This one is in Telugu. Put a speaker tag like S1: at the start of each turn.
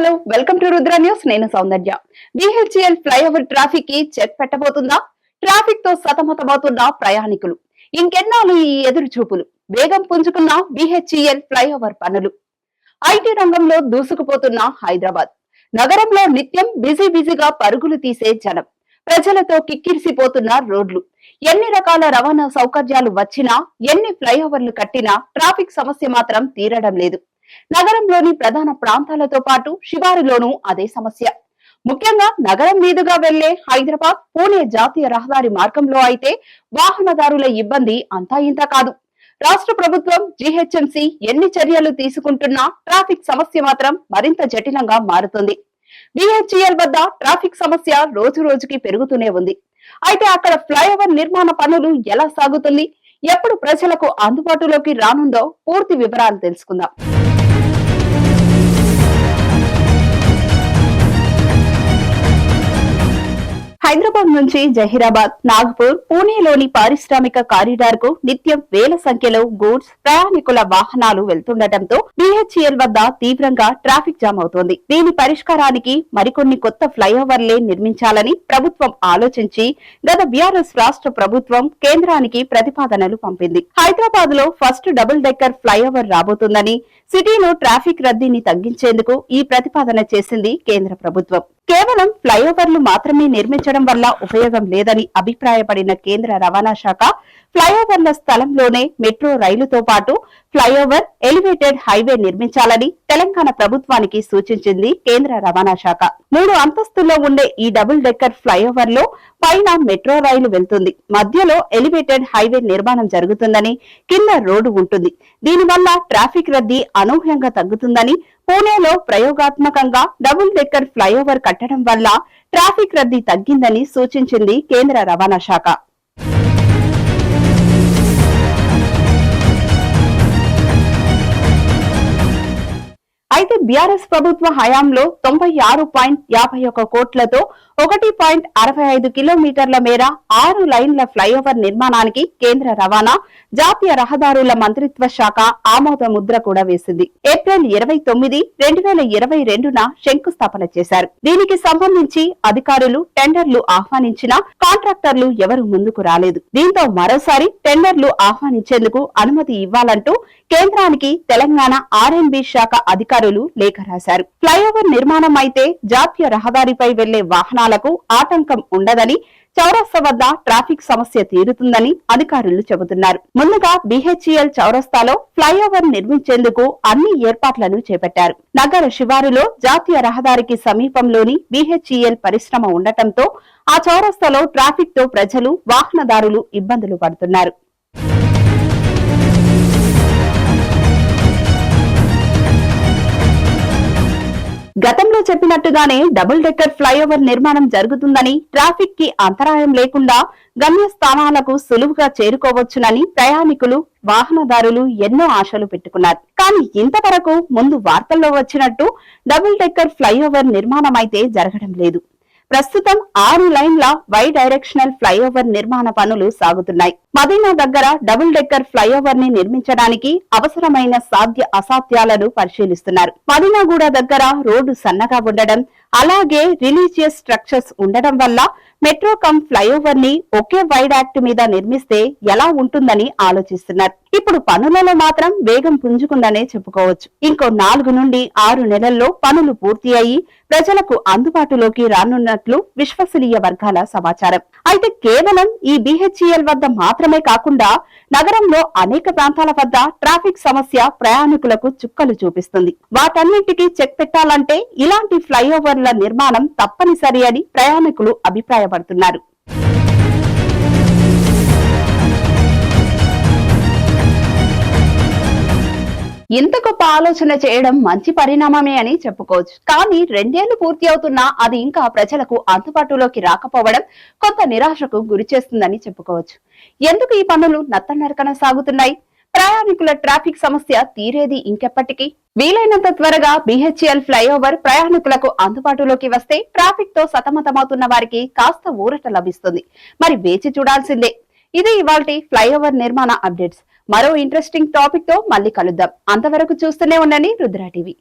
S1: Hello welcome to Rudra news. నేను సౌందర్య. బిహెచ్ఎల్ ఫ్లైఓవర్ ట్రాఫిక్కి చెక్ పెట్టబోతుందా? ట్రాఫిక్తో సతమతమవుతున్న ప్రయాణికులు. ఇంకెన్నాళ్ళు ఈ ఎదురు చూపులు వేగం పుంజుకున్న బిహెచ్ఎల్ ఫ్లైఓవర్ పనులు. ఐటీ రంగంలో దూసుకుపోతున్న హైదరాబాద్. నగరంలో నిత్యం బిజీ బిజీగా పరుగులు తీసే జనం. ప్రజలతో కిక్కిరిసిపోతున్న రోడ్లు. ఎన్ని రకాల రవాణా సౌకర్యాలు వచ్చినా ఎన్ని ఫ్లైఓవర్లు కట్టినా ట్రాఫిక్ సమస్య మాత్రం తీరడం లేదు. నగరంలోని ప్రధాన ప్రాంతాలతో పాటు శివారులోనూ అదే సమస్య. ముఖ్యంగా నగరం మీదుగా వెళ్ళే హైదరాబాద్ పూణే జాతీయ రహదారి మార్గంలో అయితే వాహనదారుల ఇబ్బంది అంతా ఇంత కాదు. రాష్ట్ర ప్రభుత్వం జీహెచ్ఎంసీ ఎన్ని చర్యలు తీసుకుంటున్నా ట్రాఫిక్ సమస్య మాత్రం మరింత జటిలంగా మారుతుంది. బిహెచ్ఈఎల్ వద్ద ట్రాఫిక్ సమస్య రోజు రోజుకి పెరుగుతూనే ఉంది. అయితే అక్కడ ఫ్లైఓవర్ నిర్మాణ పనులు ఎలా సాగుతుంది? ఎప్పుడు ప్రజలకు అందుబాటులోకి రానుందో పూర్తి వివరాలు తెలుసుకుందాం. హైదరాబాద్ నుంచి జహీరాబాద్ నాగ్పూర్ పూణేలోని పారిశ్రామిక కారిడార్కు నిత్యం వేల సంఖ్యలో గూడ్స్ ప్రయాణికుల వాహనాలు వెళ్తుండటంతో బిహెచ్ఎల్ వద్ద తీవ్రంగా ట్రాఫిక్ జామ్ అవుతోంది. దీని పరిష్కారానికి మరికొన్ని కొత్త ఫ్లైఓవర్లే నిర్మించాలని ప్రభుత్వం ఆలోచించి గత బీఆర్ఎస్ రాష్ట్ర ప్రభుత్వం కేంద్రానికి ప్రతిపాదనలు పంపింది. హైదరాబాద్లో ఫస్ట్ డబుల్ డెక్కర్ ఫ్లైఓవర్ రాబోతుందని సిటీలో ట్రాఫిక్ రద్దీని తగ్గించేందుకు ఈ ప్రతిపాదన చేసింది కేంద్ర ప్రభుత్వం. కేవలం ఫ్లైఓవర్లు మాత్రమే నిర్మించడం వల్ల ఉపయోగం లేదని అభిప్రాయపడిన కేంద్ర రవాణా శాఖ ఫ్లైఓవర్ల స్థలంలోనే మెట్రో రైలుతో పాటు ఫ్లైఓవర్ ఎలివేటెడ్ హైవే నిర్మించాలని తెలంగాణ ప్రభుత్వానికి సూచించింది కేంద్ర రవాణా శాఖ. మూడు అంతస్తుల్లో ఉండే ఈ డబుల్ డెక్కర్ ఫ్లైఓవర్లో పైన మెట్రో రైలు వెళ్తుంది. మధ్యలో ఎలివేటెడ్ హైవే నిర్మాణం జరుగుతుందని కింద రోడ్డు ఉంటుంది. దీనివల్ల ట్రాఫిక్ రద్దీ అనూహ్యంగా తగ్గుతుందని పూణేలో ప్రయోగాత్మకంగా డబుల్ డెక్కర్ ఫ్లైఓవర్ కట్టడం వల్ల ట్రాఫిక్ రద్దీ తగ్గిందని సూచించింది కేంద్ర రవాణా శాఖ. అయితే బీఆర్ఎస్ ప్రభుత్వ హయాంలో తొంభై ఆరు పాయింట్ యాభై ఒక కోట్లతో ఒకటి పాయింట్ అరవై ఐదు కిలోమీటర్ల మేర ఆరు లైన్ల ఫ్లైఓవర్ నిర్మాణానికి కేంద్ర రవాణా జాతీయ రహదారుల మంత్రిత్వ శాఖ ఆమోద ముద్ర కూడా వేసింది. ఏప్రిల్ ఇరవై తొమ్మిది రెండు వేల ఇరవై రెండున శంకుస్థాపన చేశారు. దీనికి సంబంధించి అధికారులు టెండర్లు ఆహ్వానించినా కాంట్రాక్టర్లు ఎవరు ముందుకు రాలేదు. దీంతో మరోసారి టెండర్లు ఆహ్వానించేందుకు అనుమతి ఇవ్వాలంటూ కేంద్రానికి తెలంగాణ ఆర్ఎన్బి శాఖ అధికారులు లేఖ రాశారు. ఫ్లైఓవర్ నిర్మాణం అయితే జాతీయ రహదారిపై వెళ్ళే వాహనాలకు ఆటంకం ఉండదని చౌరస్తా వద్ద ట్రాఫిక్ సమస్య తీరుతుందని అధికారులు చెబుతున్నారు. ముందుగా బిహెచ్ఈఎల్ చౌరస్తాలో ఫ్లైఓవర్ నిర్మించేందుకు అన్ని ఏర్పాట్లను చేపట్టారు. నగర శివారులో జాతీయ రహదారికి సమీపంలోని బిహెచ్ఈఎల్ పరిశ్రమ ఉండటంతో ఆ చౌరస్తాలో ట్రాఫిక్తో ప్రజలు వాహనదారులు ఇబ్బందులు పడుతున్నారు. గతంలో చెప్పినట్టుగానే డబుల్ డెక్కర్ ఫ్లైఓవర్ నిర్మాణం జరుగుతుందని ట్రాఫిక్కి అంతరాయం లేకుండా గమ్యస్థానాలకు సులువుగా చేరుకోవచ్చునని ప్రయాణికులు వాహనదారులు ఎన్నో ఆశలు పెట్టుకున్నారు. కానీ ఇంతవరకు ముందు వార్తల్లో వచ్చినట్టు డబుల్ డెక్కర్ ఫ్లైఓవర్ నిర్మాణం అయితే జరగడం లేదు. ప్రస్తుతం ఆరు లైన్ల వై డైరెక్షనల్ ఫ్లైఓవర్ నిర్మాణ పనులు సాగుతున్నాయి. మదీనా దగ్గర డబుల్ డెక్కర్ ఫ్లైఓవర్ని నిర్మించడానికి అవసరమైన సాధ్య అసాధ్యాలను పరిశీలిస్తున్నారు. మదీనాగూడ దగ్గర రోడ్డు సన్నగా ఉండడం అలాగే రిలీజియస్ స్ట్రక్చర్స్ ఉండడం వల్ల మెట్రో కమ్ ఫ్లైఓవర్ని ఒకే వైడ్ యాక్ట్ మీద నిర్మిస్తే ఎలా ఉంటుందని ఆలోచిస్తున్నారు. ఇప్పుడు పనులలో మాత్రం వేగం పుంజుకుందనే చెప్పుకోవచ్చు. ఇంకో నాలుగు నుండి ఆరు నెలల్లో పనులు పూర్తి అయి ప్రజలకు అందుబాటులోకి రానున్నట్లు విశ్వసనీయ వర్గాల సమాచారం. అయితే కేవలం ఈ బిహెచ్ఈఎల్ వద్ద మాత్రం మాత్రమే కాకుండా నగరంలో అనేక ప్రాంతాల వద్ద ట్రాఫిక్ సమస్య ప్రయాణికులకు చుక్కలు చూపిస్తుంది. వాటన్నింటికీ చెక్ పెట్టాలంటే ఇలాంటి ఫ్లైఓవర్ల నిర్మాణం తప్పనిసరి అని ప్రయాణికులు అభిప్రాయపడుతున్నారు. ఇంత గొప్ప ఆలోచన చేయడం మంచి పరిణామమే అని చెప్పుకోవచ్చు. కానీ రెండేళ్ళు పూర్తి అవుతున్నా అది ఇంకా ప్రజలకు అందుబాటులోకి రాకపోవడం కొంత నిరాశకు గురి చేస్తుందని చెప్పుకోవచ్చు. ఎందుకు ఈ పనులు నత్తనరకన సాగుతున్నాయి? ప్రయాణికుల ట్రాఫిక్ సమస్య తీరేది ఇంకెప్పటికీ? వీలైనంత త్వరగా బిహెచ్ఎల్ ఫ్లైఓవర్ ప్రయాణికులకు అందుబాటులోకి వస్తే ట్రాఫిక్తో సతమతమవుతున్న వారికి కాస్త ఊరట లభిస్తుంది. మరి వేచి చూడాల్సిందే. ఇది ఇవాల్టి ఫ్లైఓవర్ నిర్మాణ అప్డేట్స్. మరో ఇంట్రెస్టింగ్ టాపిక్తో మళ్ళీ కలుద్దాం. అంతవరకు చూస్తూనే ఉండండి రుద్రా టీవీ.